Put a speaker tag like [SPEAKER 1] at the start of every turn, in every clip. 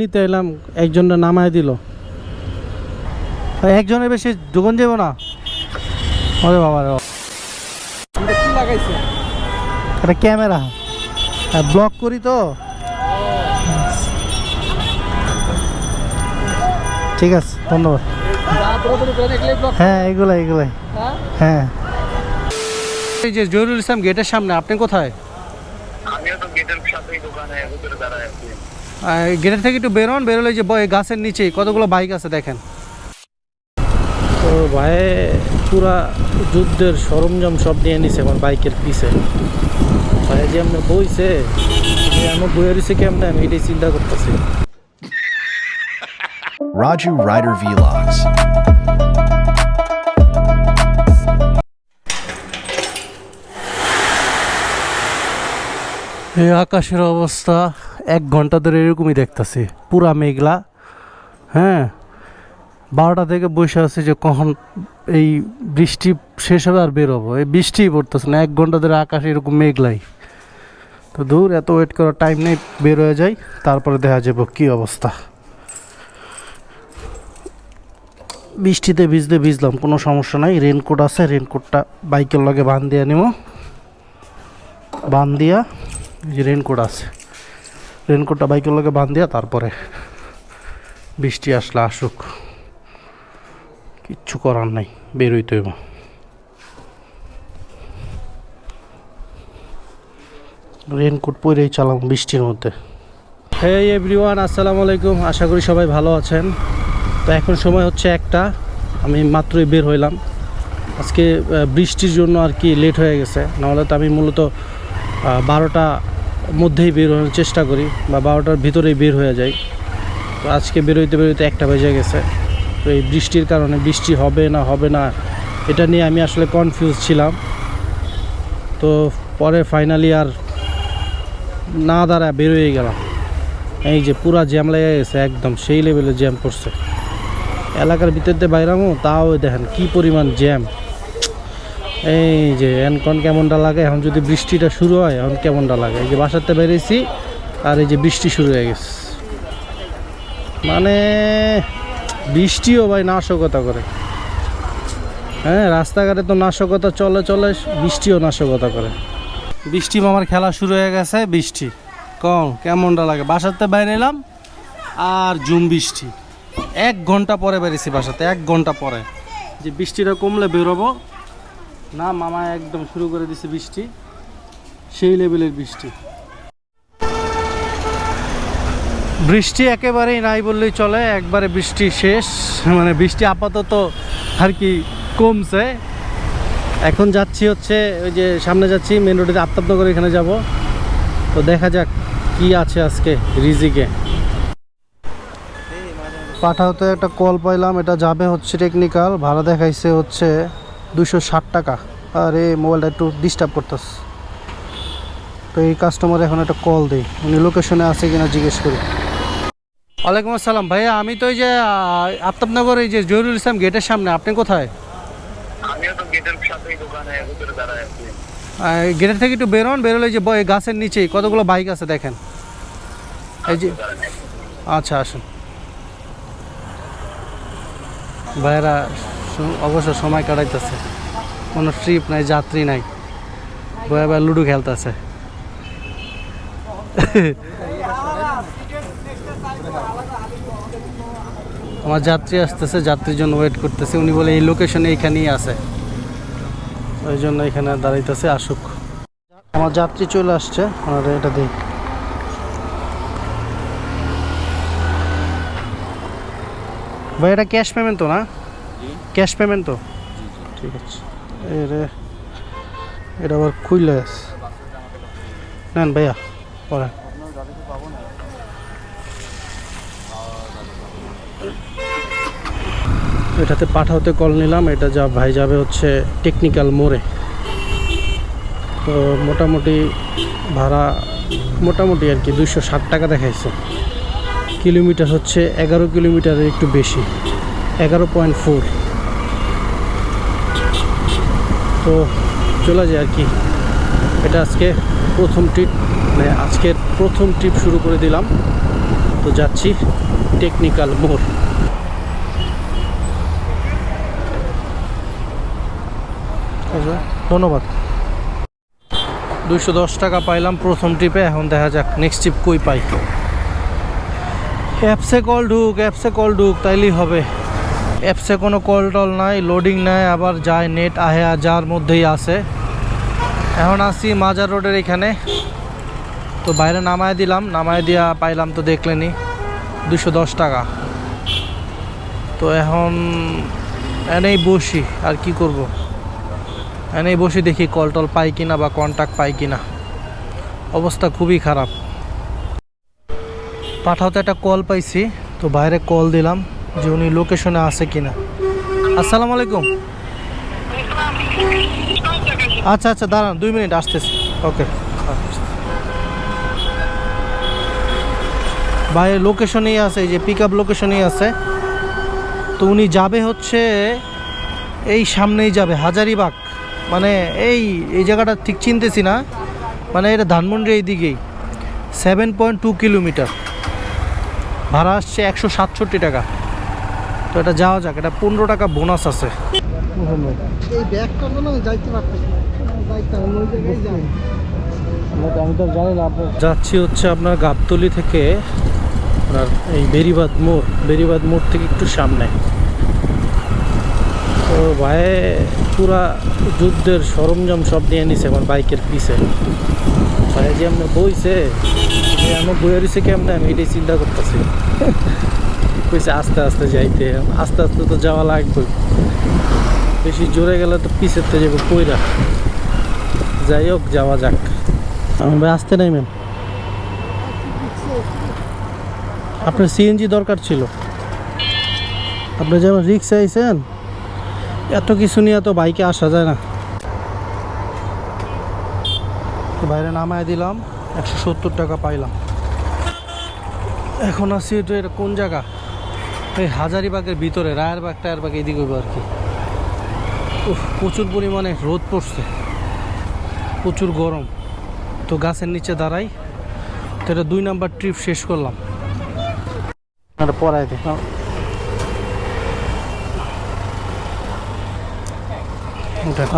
[SPEAKER 1] নিতে এলাম, একজনটা নামায় দিল। একজনের বেশি দোকান যাব না। ওরে বাবা রে ক্যামেরা ব্লক করি তো। ঠিক আছে, ধন্যবাদ। হ্যাঁ এগুলাই এগুলাই। হ্যাঁ। এই যে ইসলাম গেটের সামনে, আপনি কোথায়?
[SPEAKER 2] গেটের
[SPEAKER 1] থেকে একটু বেরোন বেরোলে যে গাছের নিচে কতগুলো বাইক আছে দেখেন। তো ভাই পুরা যুদ্ধের সরঞ্জাম সব নিয়ে নিছে আমার বাইকের পিছে। ভাই যে আমরা বইছে যে আমার বইয়ের কেমন আমি এটাই চিন্তা করতেছি।
[SPEAKER 3] Raju Rider Vlogs.
[SPEAKER 1] এই আকাশের অবস্থা। এক ঘণ্টা ধরে এরকমই দেখতাছি। পুরা মেঘলা হ্যাঁ? বারোটা থেকে বসে আছে যে কখন এই বৃষ্টি শেষ হবে আর বেরোবো এই বৃষ্টিই পড়তেছে না, এক ঘণ্টা ধরে আকাশ এরকম মেঘলাই। তো দূর, এত ওয়েট করার টাইম নেই, বের হয়ে যাই, তারপরে দেখা যাব কি অবস্থা। বৃষ্টিতে ভিজতে ভিজলাম, কোনো সমস্যা নাই। রেনকোট আছে রেনকোটটা বাইকের লগে বান দিয়ে নেব বান দিয়া রেনকোট আছে। রেনকোটটা বাইকের লগে বান দিয়া তারপরে বৃষ্টি আসলে আসুক। কিচ্ছু করার নাই বেরোইতে হইব রেনকোট পরেই চালাম বৃষ্টির মধ্যে। হে এভরিওয়ান আসসালামু আলাইকুম। আশা করি সবাই ভালো আছেন। তো এখন সময় হচ্ছে একটা। আমি মাত্রই বের হইলাম। আজকে বৃষ্টির জন্য আর কি লেট হয়ে গেছে। নাহলে তো আমি মূলত বারোটা মধ্যেই বের হওয়ার চেষ্টা করি বা বারোটার ভিতরেই বের হয়ে যাই। তো আজকে বেরোইতে বেরোইতে একটা বেজে গেছে। তো এই বৃষ্টির কারণে বৃষ্টি হবে না হবে না, এটা নিয়ে আমি আসলে কনফিউজ ছিলাম। তো পরে ফাইনালি আর না দাঁড়া বেরোয় গেলাম। এই যে পুরা জ্যাম লেগে গেছে একদম, সেই লেভেলে জ্যাম পড়ছে এলাকার ভিতরতে বাইরামো, তাও দেখেন কি পরিমাণ জ্যাম এই যে এখন কেমনটা লাগে? এখন যদি বৃষ্টিটা শুরু হয় এখন কেমনটা লাগে? এই যে বাসাতে বেরিয়েছি আর এই যে বৃষ্টি শুরু হয়ে গেছে। মানে বৃষ্টিও ভাই নাশকতা করে। হ্যাঁ রাস্তাঘাটে তো নাশকতা চলে চলে বৃষ্টিও নাশকতা করে। বৃষ্টি মামার খেলা শুরু হয়ে গেছে বৃষ্টি। কম কেমনটা লাগে? বাসাতে বাইরে এলাম আর জুম বৃষ্টি। এক ঘণ্টা পরে বেরিয়েছি বাসাতে এক ঘণ্টা পরে। যে বৃষ্টিটা কমলে বেরোবো না, মামা একদম শুরু করে দিছে বৃষ্টি। সেই লেভেলের বৃষ্টি। বৃষ্টি একেবারেই নাই বললেই চলে, একবারে বৃষ্টি শেষ। মানে বৃষ্টি আপাতত আর কি কমছে। এখন যাচ্ছি হচ্ছে ওই যে সামনে যাচ্ছি মেন রোডে আফতাবনগর এখানে যাব। তো দেখা যাক কি আছে আজকে রিজিকে। পাঠাওতে একটা কল পাইলাম, এটা যাবে হচ্ছে টেকনিক্যাল ভাড়া দেখাইছে হচ্ছে দুশো ষাট টাকা। আর এই মোবাইলটা একটু ডিস্টার্ব করতেছে। তো এই কাস্টমার এখন একটা কল দেই। উনি লোকেশনে আছে কিনা জিজ্ঞেস করি। ওয়ালাইকুম আসসালাম। ভাইয়া আমি তো এই যে আফতাবনগর এই যে জহিরুল ইসলাম গেটের সামনে। আপনি কোথায়?
[SPEAKER 2] গেটের
[SPEAKER 1] থেকে একটু বেরোন বেরোলে যে গাছের নিচেই কতগুলো বাইক আছে দেখেন। এই যে আচ্ছা আসুন। ভাইয়েরা অবশ্য সময় কাটাইতেছে। কোনো ট্রিপ নাই, যাত্রী নাই। বয়ে বয়ে লুডো খেলতেছে। আমার যাত্রী আসতেছে, যাত্রীর জন্য ওয়েট করতেছে। উনি বলে, এই লোকেশনে এইখানেই আছে। ওই জন্য এখানে দাঁড়াইতেছে আসুক। আমার যাত্রী চলে আসছে। আর এটা দিই। ভাই, এটা ক্যাশ পেমেন্ট তো না? ক্যাশ পেমেন্ট তো? ঠিক আছে। এই রে এটা আবার খুইলে নেন ভাইয়া পরে এটাতে পাঠাতে কল নিলাম, এটা যা ভাই যাবে হচ্ছে টেকনিক্যাল মোড়ে। তো মোটামুটি ভাড়া মোটামুটি আর কি দুইশো ষাট টাকা দেখাইছে। কিলোমিটার হচ্ছে এগারো কিলোমিটারের একটু বেশি। এগারো পয়েন্ট ফোর। তো চলে যায় আর কি। এটা আজকে প্রথম ট্রিপ মানে আজকের প্রথম ট্রিপ শুরু করে দিলাম। তো যাচ্ছি টেকনিক্যাল মোড়। আচ্ছা, ধন্যবাদ। দুইশো দশ টাকা পাইলাম প্রথম ট্রিপে এখন দেখা যাক নেক্সট ট্রিপ কই পাই। অ্যাপসে কল ঢুক অ্যাপসে কল ঢুক তাইলেই হবে। অ্যাপসে কোনো কল টল নাই লোডিং নাই, আবার যায় নেট আহে যার মধ্যেই আছে এখন আসি মাজার রোডের এখানে। তো বাইরে নামায় দিলাম, নামায় দিয়া পাইলাম তো দেখলেনি, দুশো দশ টাকা। তো এখন এনেই বসি, আর কি করব? এনেই বসি দেখি কল টল পাই কিনা বা কন্ট্যাক্ট পাই কিনা। অবস্থা খুবই খারাপ। পাঠাওতে একটা কল পাইছি, তো বাইরে কল দিলাম। যে উনি লোকেশনে আছে কিনা। আসসালামু আলাইকুম। আচ্ছা আচ্ছা দাঁড়ান, দুই মিনিট, আসতেছি। ওকে বাইরে লোকেশনেই আছে যে পিক আপ লোকেশনেই আছে। তো উনি যাবে হচ্ছে এই সামনেই যাবে, হাজারিবাগ। মানে এই এই জায়গাটা ঠিক চিনতেছি না। মানে এটা ধানমন্ডির এই দিকেই সেভেন পয়েন্ট টু কিলোমিটার ভাড়া আসছে একশো সাতষট্টি টাকা। তো এটা যাওয়া যাক এটা পনেরো টাকা বোনাস আছে।
[SPEAKER 4] এই ব্যাগটা যাইতে
[SPEAKER 1] আমি তো জানি না আপনার যাচ্ছি হচ্ছে আপনার গাবতলি থেকে আপনার এই বেরিবাদ মোড় বেরিবাদ মোড় থেকে একটু সামনে। তো ভাই পুরা যুদ্ধের সরঞ্জাম সব নিয়ে নিছে আমার বাইকের পিছে। ভাই যে আপনার বইছে যে আমার বইয়ে রয়েছে কেমনে আমি এটাই চিন্তা করতেছি। কইছে, আস্তে আস্তে যাইতে। আস্তে আস্তে তো যাওয়া লাগবে। বেশি জোরে গেলে তো পিছের তো যাব কইরা। যাই হোক, যাওয়া যাক। আমি আসতে নাই, ম্যাম? আপনার সিএনজি দরকার ছিল। আপনি যেমন রিক্সা আইছেন, এত কিছু নিয়ে তো বাইকে আসা যায় না। বাইরে নামায় দিলাম, একশো সত্তর টাকা পাইলাম। এখন এটা এটা কোন জায়গা? এই হাজারিবাগের ভিতরে, রায়েরবাগ, টায়ারবাগ এদিকে হইবো আর কি। প্রচুর পরিমাণে রোদ পড়ছে। প্রচুর গরম। তো গাছের নিচে দাঁড়াই। তো এটা দুই নাম্বার ট্রিপ শেষ করলাম। এটা পড়াই দে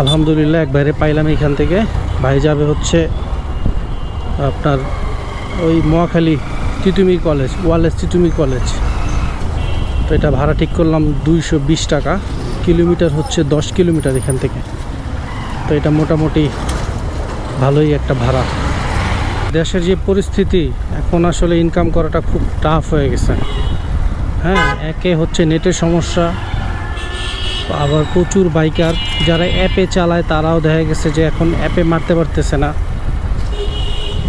[SPEAKER 1] আলহামদুলিল্লাহ এক বাইরে পাইলাম এখান থেকে। ভাই যাবে হচ্ছে আপনার ওই Mohakhali Titumir college wireless Titumir college. এটা ভাড়া ঠিক করলাম দুইশো বিশ টাকা। কিলোমিটার হচ্ছে দশ কিলোমিটার এখান থেকে। তো এটা মোটামুটি ভালোই একটা ভাড়া। দেশের যে পরিস্থিতি, এখন আসলে ইনকাম করাটা খুব টাফ হয়ে গেছে। হ্যাঁ একে হচ্ছে নেটের সমস্যা, আবার প্রচুর বাইকার যারা অ্যাপে চালায় তারাও দেখা গেছে যে এখন অ্যাপে মারতে পারতেছে না।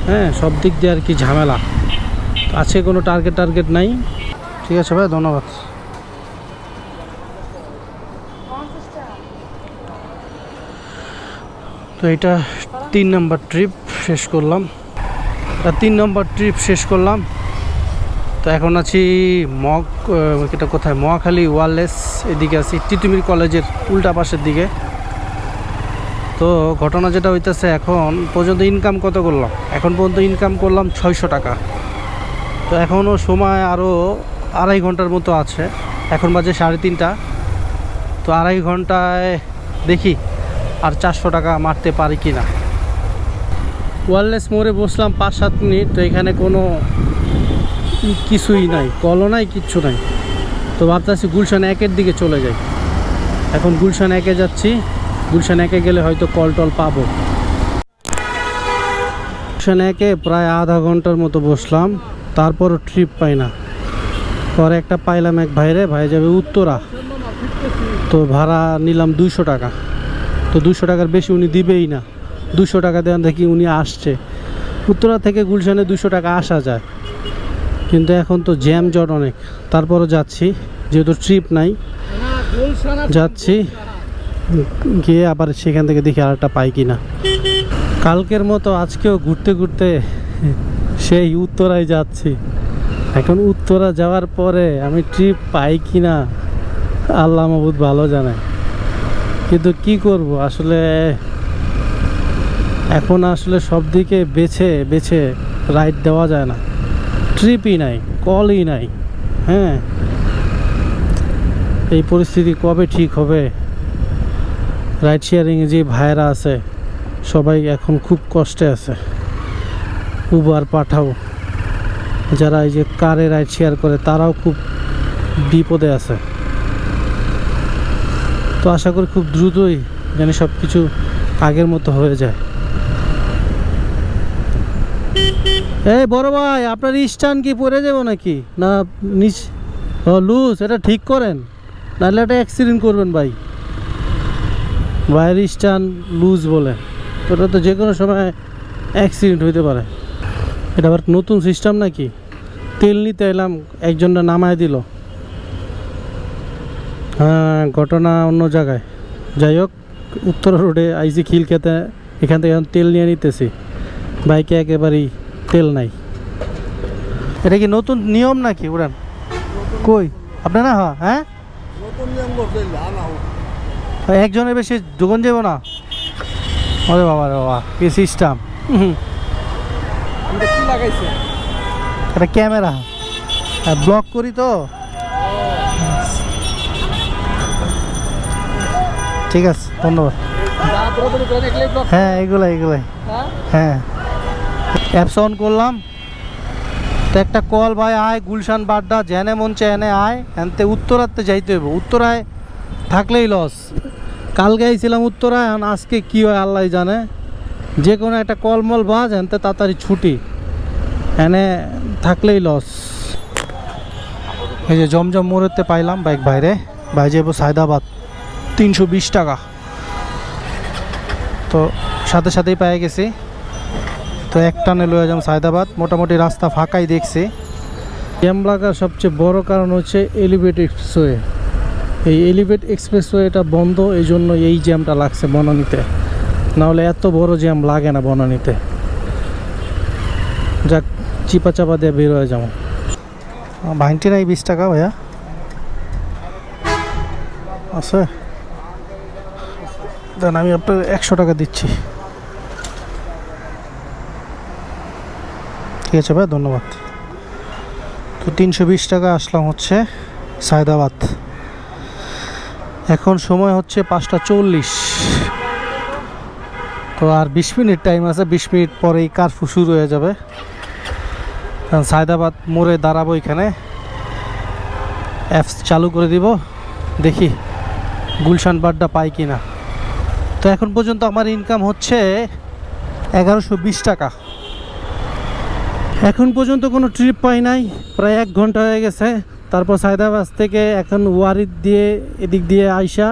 [SPEAKER 1] হ্যাঁ সব দিক দিয়ে আর কি ঝামেলা। আছে কোনো টার্গেট টার্গেট নাই। ঠিক আছে ভাই, ধন্যবাদ। তো এটা তিন নম্বর ট্রিপ শেষ করলাম। তিন নম্বর ট্রিপ শেষ করলাম। তো এখন আছি মগ এটা কোথায়? মহাখালী ওয়ারলেস, এদিকে আছি তিতুমির কলেজের উল্টা পাশের দিকে। তো ঘটনা যেটা হইতেছে, এখন পর্যন্ত ইনকাম কত করলাম? এখন পর্যন্ত ইনকাম করলাম ছয়শো টাকা। তো এখনও সময় আরও আড়াই ঘণ্টার মতো আছে। এখন বাজে সাড়ে তিনটা। তো আড়াই ঘন্টায় দেখি আর চারশো টাকা মারতে পারি কি না ওয়ারলেস মোড়ে বসলাম পাঁচ সাত মিনিট, তো এখানে কোনো কিছুই নাই, কলও নাই, কিচ্ছু নাই। তো ভাবতেছি গুলশান একের দিকে চলে যাই। এখন গুলশান একে যাচ্ছি, গুলশান একে গেলে হয়তো কল টল পাবো। গুলশান একে প্রায় আধা ঘণ্টার মতো বসলাম, তারপরও ট্রিপ পাই না। পরে একটা পাইলাম এক ভাইরে, ভাই যাবে উত্তরা। তো ভাড়া নিলাম দুইশো টাকা। তো দুশো টাকার বেশি উনি দিবেই না। দুশো টাকা দেওয়ান দেখি উনি আসছে। উত্তরা থেকে গুলশানে দুশো টাকা আসা যায়। কিন্তু এখন তো জ্যাম জট অনেক। তারপরও যাচ্ছি। যেহেতু ট্রিপ নাই। যাচ্ছি। গিয়ে আবার সেখান থেকে দেখি আরেকটা পাই কিনা। কালকের মতো আজকেও ঘুরতে ঘুরতে সেই উত্তরায় যাচ্ছি। এখন উত্তরা যাওয়ার পরে আমি ট্রিপ পাই কিনা আল্লাহ মাহবুদ ভালো জানে। কিন্তু কি করব? আসলে এখন আসলে সব দিকে বেছে বেছে রাইড দেওয়া যায় না। ট্রিপই নাই কলই নাই হ্যাঁ? এই পরিস্থিতি কবে ঠিক হবে? রাইড শেয়ারিংয়ে যে ভাইরা আছে, সবাই এখন খুব কষ্টে আছে। উবার পাঠাও। যারা এই যে কারে রাইড শেয়ার করে, তারাও খুব বিপদে আছে। তো আশা করি খুব দ্রুতই যেন সব কিছু আগের মতো হয়ে যায়। এই বড় ভাই, আপনার স্টান কি পরে যাব নাকি? না নিচ লুজ, এটা ঠিক করেন। নাহলে এটা অ্যাক্সিডেন্ট করবেন ভাই। ভাইয়ের স্টান লুজ বলে। তো তো যে কোনো সময় অ্যাক্সিডেন্ট হইতে পারে। এটা আবার নতুন সিস্টেম নাকি? তেল নিতে এলাম, একজনটা নামায় দিল। হ্যাঁ ঘটনা অন্য জায়গায়। যাই হোক উত্তর রোডে আইসি খিল খেতে এখান থেকে এখন তেল নিয়ে নিতেছি। বাইকে একেবারেই তেল নাই। এটা কি নতুন নিয়ম নাকি উড়ান? কই? আপনার না হ্যাঁ? হ্যাঁ? একজনের বেশি দোকান যাব না? ওরে বাবা রে বাবা কি সিস্টেম
[SPEAKER 4] এটা
[SPEAKER 1] ক্যামেরা। ব্লক করি তো? ঠিক আছে, ধন্যবাদ। হ্যাঁ এগুলাই এগুলাই।
[SPEAKER 4] হ্যাঁ।
[SPEAKER 1] অ্যাপস অন করলাম। তো একটা কল ভাই, আয়, গুলশান বাড্ডা জেনে মন চেনে আয়। এনতে উত্তরাতে যাইতে হইব। উত্তরায় থাকলেই লস কালকে আইছিলাম উত্তরায়, এখন আজকে কি হয় আল্লাহ জানে। যে কোনো একটা কলমল বাজ, এনতে তাড়াতাড়ি ছুটি। এনে থাকলেই লস এই যে জমজম মোড়েতে পাইলাম বাইক বাইরে। ভাই সায়দাবাদ। তিনশো বিশ টাকা। তো সাথে সাথেই পেয়ে গেছি। তো এক টানে লয়ে যাম সায়দাবাদ। মোটামুটি রাস্তা ফাঁকাই দেখছি। জ্যাম লাগার সবচেয়ে বড় কারণ হচ্ছে এলিভেট এক্সপ্রেসওয়ে। এই এলিভেট এক্সপ্রেসওয়েটা বন্ধ এই জন্য এই জ্যামটা লাগছে বনানীতে। নাহলে এত বড় জ্যাম লাগে না বনানীতে। যাক চিপা চাপা দিয়ে বের হয়ে যাব। ভাইনটি নাই বিশ টাকা ভাইয়া। আছে? দেন আমি আপনার একশো টাকা দিচ্ছি। ঠিক আছে ভাই, ধন্যবাদ। তো তিনশো বিশ টাকা আসলাম হচ্ছে সায়দাবাদ। এখন সময় হচ্ছে পাঁচটা চল্লিশ। তো আর বিশ মিনিট টাইম আছে, বিশ মিনিট পরেই কারফু শুরু হয়ে যাবে। কারণ সায়দাবাদ মোড়ে দাঁড়াবো এখানে। অ্যাপস চালু করে দিব, দেখি গুলশান বাড্ডা পাই কি না তো এখন পর্যন্ত আমার ইনকাম হচ্ছে এগারোশো বিশ টাকা। এখন পর্যন্ত কোনো ট্রিপ পাই নাই, প্রায় এক ঘণ্টা হয়ে গেছে। তারপর সায়দাবাদ থেকে এখন ওয়ারিদ দিয়ে এদিক দিয়ে আইসা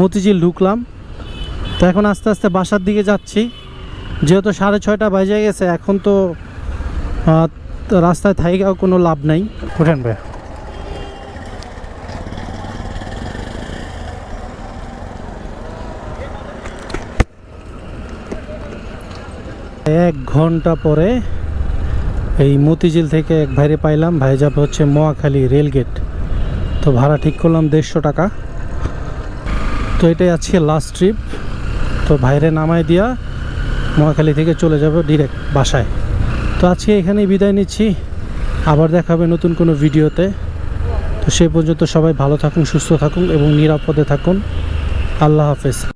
[SPEAKER 1] মতিঝিল ঢুকলাম। তো এখন আস্তে আস্তে বাসার দিকে যাচ্ছি। যেহেতু সাড়ে ছয়টা বাজে গেছে, এখন তো রাস্তায় থাইকাও কোনো লাভ নাই। উঠেন ভাই এক ঘণ্টা পরে এই মতিঝিল থেকে এক ভাইরে পাইলাম। ভাই যাবে হচ্ছে মোয়াখালী রেলগেট তো ভাড়া ঠিক করলাম দেড়শো টাকা। তো এটাই আজকে লাস্ট ট্রিপ তো ভাইরে নামায় দিয়া মহাখালী থেকে চলে যাব ডিরেক্ট বাসায়। তো আজকে এখানেই বিদায় নিচ্ছি। আবার দেখাবে নতুন কোনো ভিডিওতে। তো সে পর্যন্ত সবাই ভালো থাকুন, সুস্থ থাকুন এবং নিরাপদে থাকুন। আল্লাহ হাফেজ।